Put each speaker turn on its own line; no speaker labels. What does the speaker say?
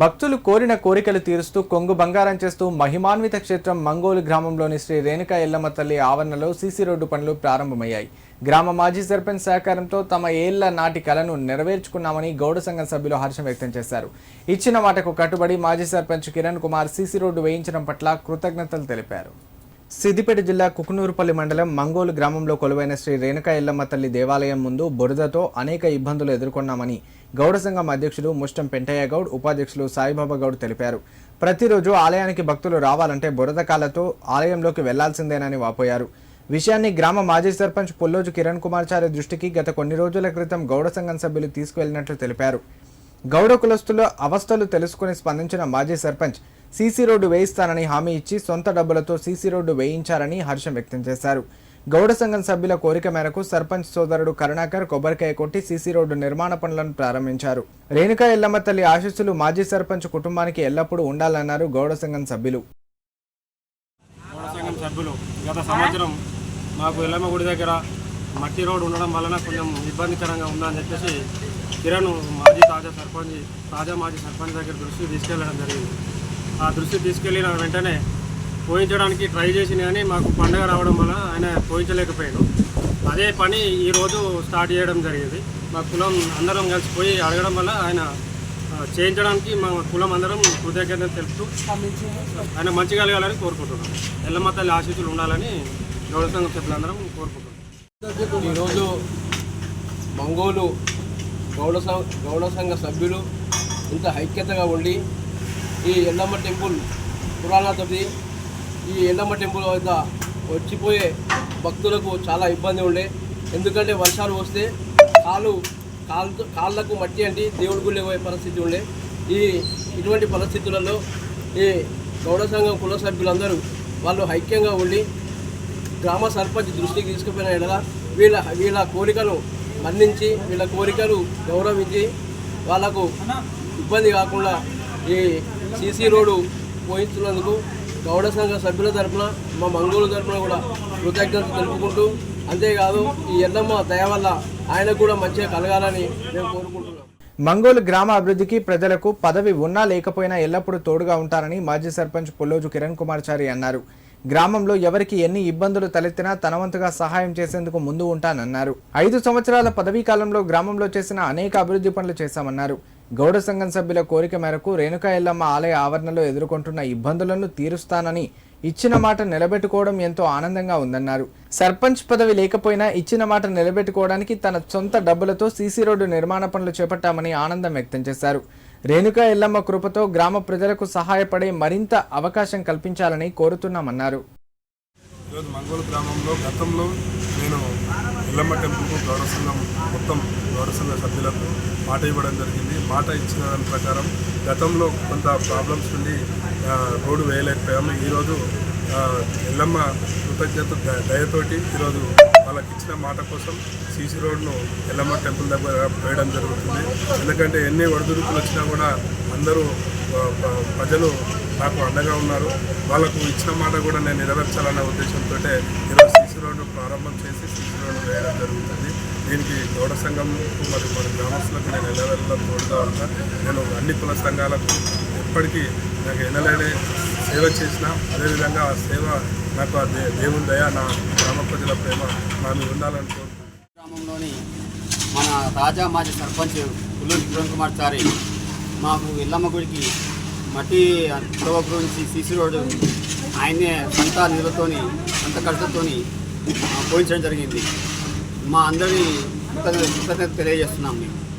భక్తులు కోరిన కోరికలు తీరుస్తూ కొంగు బంగారం చేస్తూ మహిమాన్విత క్షేత్రం మంగోలు గ్రామంలోని శ్రీ రేణుకా ఎల్లమ్మ తల్లి ఆవరణలో సీసీ రోడ్డు పనులు ప్రారంభమయ్యాయి. గ్రామ మాజీ సర్పంచ్ సహకారంతో తమ ఏళ్ళ నాటి కలను నెరవేర్చుకున్నామని గౌడ సంఘం సభ్యులు హర్షం వ్యక్తం చేశారు. ఇచ్చిన మాటకు కట్టుబడి మాజీ సర్పంచ్ కిరణ్ కుమార్ సీసీ రోడ్డు వేయించడం పట్ల కృతజ్ఞతలు తెలిపారు. సిద్దిపేట జిల్లా కుకునూరుపల్లి మండలం మంగోలు గ్రామంలో కొలువైన శ్రీ రేణుకా ఎల్లమ్మ తల్లి దేవాలయం ముందు బురదతో అనేక ఇబ్బందులు ఎదుర్కొన్నామని గౌడ సంఘం అధ్యక్షులు ముష్టం పెంటయ్య గౌడ్ ఉపాధ్యక్షులు సాయిబాబా గౌడ్ తెలిపారు. ప్రతిరోజు ఆలయానికి భక్తులు రావాలంటే బురద కాళ్ళతో ఆలయంలోకి వెళ్ళాల్సిందేనని వాపోయారు. విషయాన్ని గ్రామ మాజీ సర్పంచ్ పుల్లోజు కిరణ్ కుమార్చారి దృష్టికి గత కొన్ని రోజుల క్రితం గౌడ సంఘం సభ్యులు తీసుకువెళ్ళినట్లు తెలిపారు. గౌడ కులస్తుల అవస్థలు తెలుసుకుని స్పందించిన మాజీ సర్పంచ్ సీసీ రోడ్డు వేయిస్తానని హామీ ఇచ్చి సొంత డబ్బులతో సీసీ రోడ్డు వేయించారని హర్షం వ్యక్తం చేశారు. గౌడ సంఘం సభ్యుల కోరిక మేరకు సర్పంచ్ సోదరుడు కరుణాకర్ కొబ్బరికాయ కొట్టి సీసీ రోడ్డు నిర్మాణ పనులను ప్రారంభించారు. రేణుకా ఎల్లమ్మ తల్లి ఆశీస్సులు మాజీ సర్పంచ్ కుటుంబానికి ఎల్లప్పుడూ ఉండాలన్నారు గౌడ సంఘం సభ్యులు.
గౌడ సంఘం సభ్యులు గత సంవత్సరం మాకు ఎల్లమ్మ గుడి దగ్గర మట్టి రోడ్డు ఉండడం వలన కొంచెం ఇబ్బందికరంగా ఉందని చెప్పేసి కిరణ్ మాజీ తాజా సర్పంచ్ తాజా మాజీ సర్పంచ్ దగ్గర దృష్టి తీసుకెళ్ళడం జరిగింది. ఆ దృష్టి తీసుకెళ్ళిన వెంటనే పోయించడానికి ట్రై చేసిన కానీ మాకు పండగ రావడం వల్ల ఆయన పోయించలేకపోయాడు. అదే పని ఈరోజు స్టార్ట్ చేయడం జరిగింది. మా కులం అందరం కలిసిపోయి అడగడం వల్ల ఆయన చేయించడానికి మా కులం అందరం కృతజ్ఞత తెలుపుతూ ఆయన మంచి కలగాలని కోరుకుంటున్నాం. ఎల్లమ్మ తల్లి ఆశీస్సులు ఉండాలని గౌడ సంఘం సభ్యులందరం కోరుకుంటున్నాం.
ఈరోజు మంగోలు గౌడ గౌడ సంఘ సభ్యులు ఇంత ఐక్యతగా ఉండి ఈ ఎల్లమ్మ టెంపుల్ పురాణతోటి ఈ ఎండమ్మ టెంపుల్ వద్ద వచ్చిపోయే భక్తులకు చాలా ఇబ్బంది ఉండే. ఎందుకంటే వర్షాలు వస్తే కాలు కాళ్ళతో కాళ్ళకు మట్టి అంటి దేవుడి గుళ్ళే పోయే పరిస్థితి ఉండే. ఈ ఇటువంటి పరిస్థితులలో ఈ గౌడ సంఘం కుల సభ్యులందరూ వాళ్ళు ఐక్యంగా ఉండి గ్రామ సర్పంచ్ దృష్టికి తీసుకుపోయిన ఎడల వీళ్ళ వీళ్ళ కోరికను మన్నించి వీళ్ళ కోరికలు గౌరవించి వాళ్ళకు ఇబ్బంది కాకుండా ఈ సీసీ రోడ్డు పోయించినందుకు గౌడ సంఘ సభ్యుల తరఫున మా మంగళూరు తరపున కూడా కృతజ్ఞత తెలుపుకుంటూ అంతేకాదు ఈ ఎల్లమ్మ దయ వల్ల ఆయనకు కూడా మంచిగా కలగాలని మేము కోరుకుంటున్నాం.
మంగోలు గ్రామ అభివృద్ధికి ప్రజలకు పదవి ఉన్నా లేకపోయినా ఎల్లప్పుడూ తోడుగా ఉంటారని మాజీ సర్పంచ్ పుల్లోజు కిరణ్ కుమార్ చారి అన్నారు. గ్రామంలో ఎవరికి ఎన్ని ఇబ్బందులు తలెత్తినా తనవంతుగా సహాయం చేసేందుకు ముందు ఉంటానన్నారు. ఐదు సంవత్సరాల పదవీ కాలంలో గ్రామంలో చేసిన అనేక అభివృద్ధి పనులు చేశామన్నారు. గౌడ సంఘం సభ్యుల కోరిక మేరకు రేణుకా ఎల్లమ్మ ఆలయ ఆవరణలో ఎదుర్కొంటున్న ఇబ్బందులను తీరుస్తానని ఇచ్చిన మాట నిలబెట్టుకోవడం ఎంతో ఆనందంగా ఉందన్నారు. సర్పంచ్ పదవి లేకపోయినా ఇచ్చిన మాట నిలబెట్టుకోవడానికి తన సొంత డబ్బులతో సీసీ రోడ్డు నిర్మాణ పనులు చేపట్టామని ఆనందం వ్యక్తం చేశారు. రేణుకా ఎల్లమ్మ కృపతో గ్రామ ప్రజలకు సహాయపడే మరింత అవకాశం కల్పించాలని కోరుతున్నామన్నారు.
మంగోలు గ్రామంలో గతంలో నేను ఎల్లమ్మ టెంపుల్కు గౌరవ సంఘం మొత్తం గౌరవ సంఘ సభ్యులకు మాట ఇవ్వడం జరిగింది. మాట ఇచ్చిన దాని ప్రకారం గతంలో కొంత ప్రాబ్లమ్స్ నుండి రోడ్డు వేయలేకపోయాము. ఈరోజు ఎల్లమ్మ కృతజ్ఞత దయతోటి ఈరోజు వాళ్ళకి ఇచ్చిన మాట కోసం సీసీ రోడ్ను ఎల్లమ్మ టెంపుల్ దగ్గర వేయడం జరుగుతుంది. ఎందుకంటే ఎన్ని ఒడిదుడుకులు వచ్చినా కూడా అందరూ ప్రజలు నాకు అండగా ఉన్నారు. వాళ్ళకు ఇచ్చిన మాట కూడా నేను నెరవేర్చాలనే ఉద్దేశంతో ఈరోజు రోడ్డు ప్రారంభం చేసి సిసి రోడ్డు వేయడం జరుగుతుంది. దీనికి గౌడ సంఘం మరియు మన గ్రామస్తులకు నేను ఎల్లవెల్ల తోడుగా ఉన్నా. నేను అన్ని కుల సంఘాలకు ఎప్పటికీ నాకు ఎన్నలైన సేవ చేసిన అదేవిధంగా ఆ సేవ నాకు ఆ దేవుని దయ నా గ్రామ ప్రజల ప్రేమ నా మీద ఉండాలని
గ్రామంలోని మన రాజా మాజీ సర్పంచ్ పుల్లూరి కిరణ్ కుమార్ చారి మాకు ఎల్లమ్మ గుడికి మట్టి గురించి సీసీ రోడ్డు ఆయనే సొంత నిధులతోని సొంత ఖర్చుతోని పోయించడం జరిగింది. మా అందరి కృతజ్ఞత కృతజ్ఞత తెలియజేస్తున్నాం మేము.